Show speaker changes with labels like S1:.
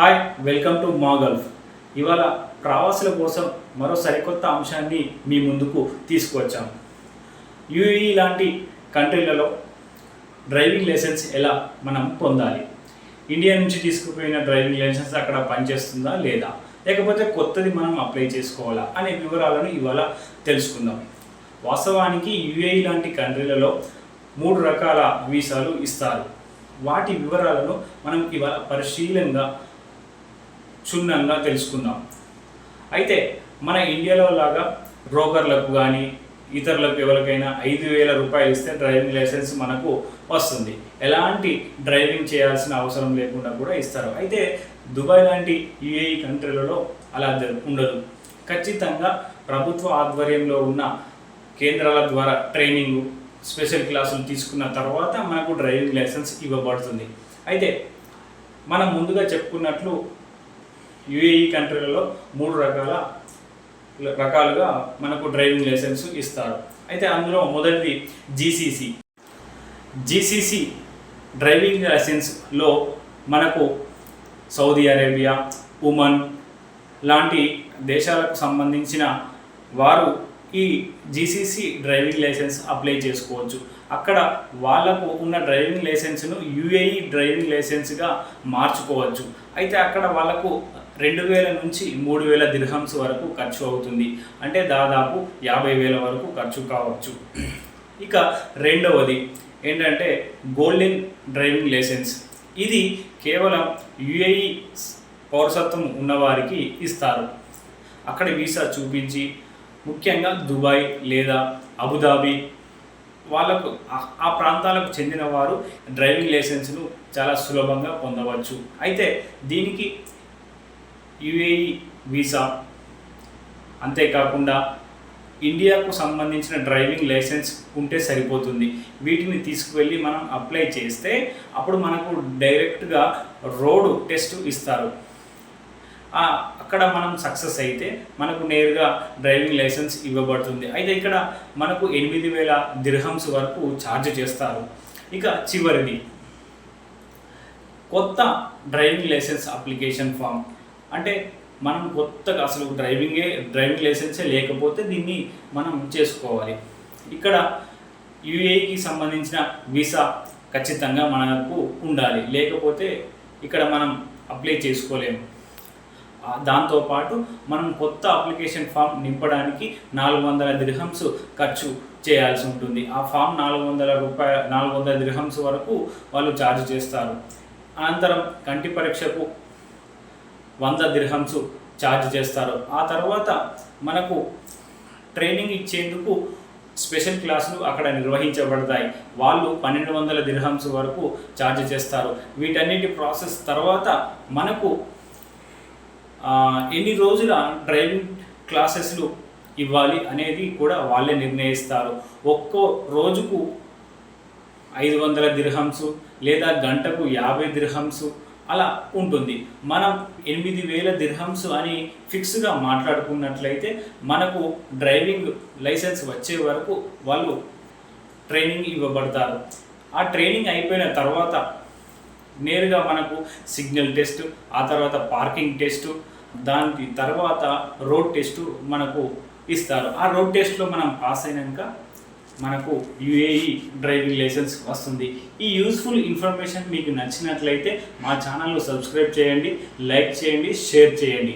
S1: Hi welcome to మా Gulf ఇవాళ ప్రవాసుల కోసం మరో సరికొత్త అంశాన్ని మీ ముందుకు తీసుకువచ్చాము యూఏఈ లాంటి కంట్రీలలో డ్రైవింగ్ లైసెన్స్ ఎలా మనం పొందాలి? ఇండియా నుంచి తీసుకుపోయిన డ్రైవింగ్ లైసెన్స్ అక్కడ పనిచేస్తుందా లేదా? లేకపోతే కొత్తది మనం అప్లై చేసుకోవాలా అనే వివరాలను ఇవాళ తెలుసుకుందాం. వాస్తవానికి యూఏఈ లాంటి కంట్రీలలో మూడు రకాల వీసాలు ఇస్తారు. వాటి వివరాలను మనం ఇవాళ పరిశీలంగా క్షుణ్ణంగా తెలుసుకుందాం. అయితే మన ఇండియాలో లాగా బ్రోకర్లకు కానీ ఇతరులకు ఎవరికైనా ఐదు వేల రూపాయలు ఇస్తే డ్రైవింగ్ లైసెన్స్ మనకు వస్తుంది. ఎలాంటి డ్రైవింగ్ చేయాల్సిన అవసరం లేకుండా కూడా ఇస్తారు. అయితే దుబాయ్ లాంటి యుఏఈ కంట్రీలలో అలా ఉండదు. ఖచ్చితంగా ప్రభుత్వ ఆధ్వర్యంలో ఉన్న కేంద్రాల ద్వారా ట్రైనింగ్ స్పెషల్ క్లాసులు తీసుకున్న తర్వాత మనకు డ్రైవింగ్ లైసెన్స్ ఇవ్వబడుతుంది. అయితే మనం ముందుగా చెప్పుకున్నట్లు యుఏఈ కంట్రీలలో మూడు రకాల రకాలుగా మనకు డ్రైవింగ్ లైసెన్స్ ఇస్తారు. అయితే అందులో మొదటిది జీసీసీ. జీసీసీ డ్రైవింగ్ లైసెన్స్లో మనకు సౌదీ అరేబియా ఉమన్ లాంటి దేశాలకు సంబంధించిన వారు ఈ జీసీసీ డ్రైవింగ్ లైసెన్స్ అప్లై చేసుకోవచ్చు. అక్కడ వాళ్ళకు ఉన్న డ్రైవింగ్ లైసెన్స్ను యుఏఈ డ్రైవింగ్ లైసెన్స్గా మార్చుకోవచ్చు. అయితే అక్కడ వాళ్ళకు రెండు వేల నుంచి మూడు వేల దిర్హమ్స్ వరకు ఖర్చు అవుతుంది. అంటే దాదాపు యాభై వేల వరకు ఖర్చు కావచ్చు. ఇక రెండవది ఏంటంటే గోల్డెన్ డ్రైవింగ్ లైసెన్స్. ఇది కేవలం యుఏఈ పౌరసత్వం ఉన్నవారికి ఇస్తారు. అక్కడ వీసా చూపించి ముఖ్యంగా దుబాయ్ లేదా అబుదాబి వాళ్ళకు ఆ- ఆ ప్రాంతాలకు చెందిన వారు డ్రైవింగ్ లైసెన్స్ను చాలా సులభంగా పొందవచ్చు. అయితే దీనికి యుఏఈ వీసా. అంతేకాకుండా ఇండియాకు సంబంధించిన డ్రైవింగ్ లైసెన్స్ ఉంటే సరిపోతుంది. వీటిని తీసుకువెళ్ళి మనం అప్లై చేస్తే అప్పుడు మనకు డైరెక్ట్గా రోడ్ టెస్ట్ ఇస్తారు. అక్కడ మనం సక్సెస్ అయితే మనకు నేరుగా డ్రైవింగ్ లైసెన్స్ ఇవ్వబడుతుంది. అయితే ఇక్కడ మనకు ఎనిమిది వేల దిర్హమ్స్ వరకు ఛార్జ్ చేస్తారు. ఇక చివరిది. కొత్త డ్రైవింగ్ లైసెన్స్ అప్లికేషన్ ఫామ్. అంటే మనం కొత్తగా అసలు డ్రైవింగే డ్రైవింగ్ లైసెన్సే లేకపోతే దీన్ని మనం చేసుకోవాలి. ఇక్కడ యుఏకి సంబంధించిన వీసా ఖచ్చితంగా మనకు ఉండాలి. లేకపోతే ఇక్కడ మనం అప్లై చేసుకోలేము దాంతోపాటు మనం కొత్త అప్లికేషన్ ఫామ్ నింపడానికి నాలుగు వందల దిర్హంస్ ఖర్చు చేయాల్సి ఉంటుంది. ఆ ఫామ్ నాలుగు వందల రూపాయ నాలుగు వందల దిర్హంస్ వరకు వాళ్ళు ఛార్జ్ చేస్తారు. అనంతరం కంటి పరీక్షకు వంద దిర్హమ్స్ ఛార్జ్ చేస్తారు. ఆ తర్వాత మనకు ట్రైనింగ్ ఇచ్చేందుకు స్పెషల్ క్లాసులు అక్కడ నిర్వహించబడతాయి. వాళ్ళు పన్నెండు వందల దిర్హమ్స్ వరకు ఛార్జ్ చేస్తారు. వీటన్నిటి ప్రాసెస్ తర్వాత మనకు ఎన్ని రోజుల డ్రైవింగ్ క్లాసెస్లు ఇవ్వాలి అనేది కూడా వాళ్ళే నిర్ణయిస్తారు. ఒక్కో రోజుకు ఐదు వందల దిర్హమ్స్ లేదా గంటకు యాభై దిర్హంసు అలా ఉంటుంది. మనం ఎనిమిది వేల దిర్హమ్స్ అని ఫిక్స్గా మాట్లాడుకున్నట్లయితే మనకు డ్రైవింగ్ లైసెన్స్ వచ్చే వరకు వాళ్ళు ట్రైనింగ్ ఇవ్వబడతారు. ఆ ట్రైనింగ్ అయిపోయిన తర్వాత నేరుగా మనకు సిగ్నల్ టెస్ట్ ఆ తర్వాత పార్కింగ్ టెస్ట్ దాని తర్వాత రోడ్ టెస్ట్ మనకు ఇస్తారు. ఆ రోడ్ టెస్ట్లో మనం పాస్ అయినాక మనకు యుఏఈ డ్రైవింగ్ లైసెన్స్ వస్తుంది. ఈ యూస్ఫుల్ ఇన్ఫర్మేషన్ మీకు నచ్చినట్లయితే మా ఛానల్ను సబ్స్క్రైబ్ చేయండి లైక్ చేయండి షేర్ చేయండి.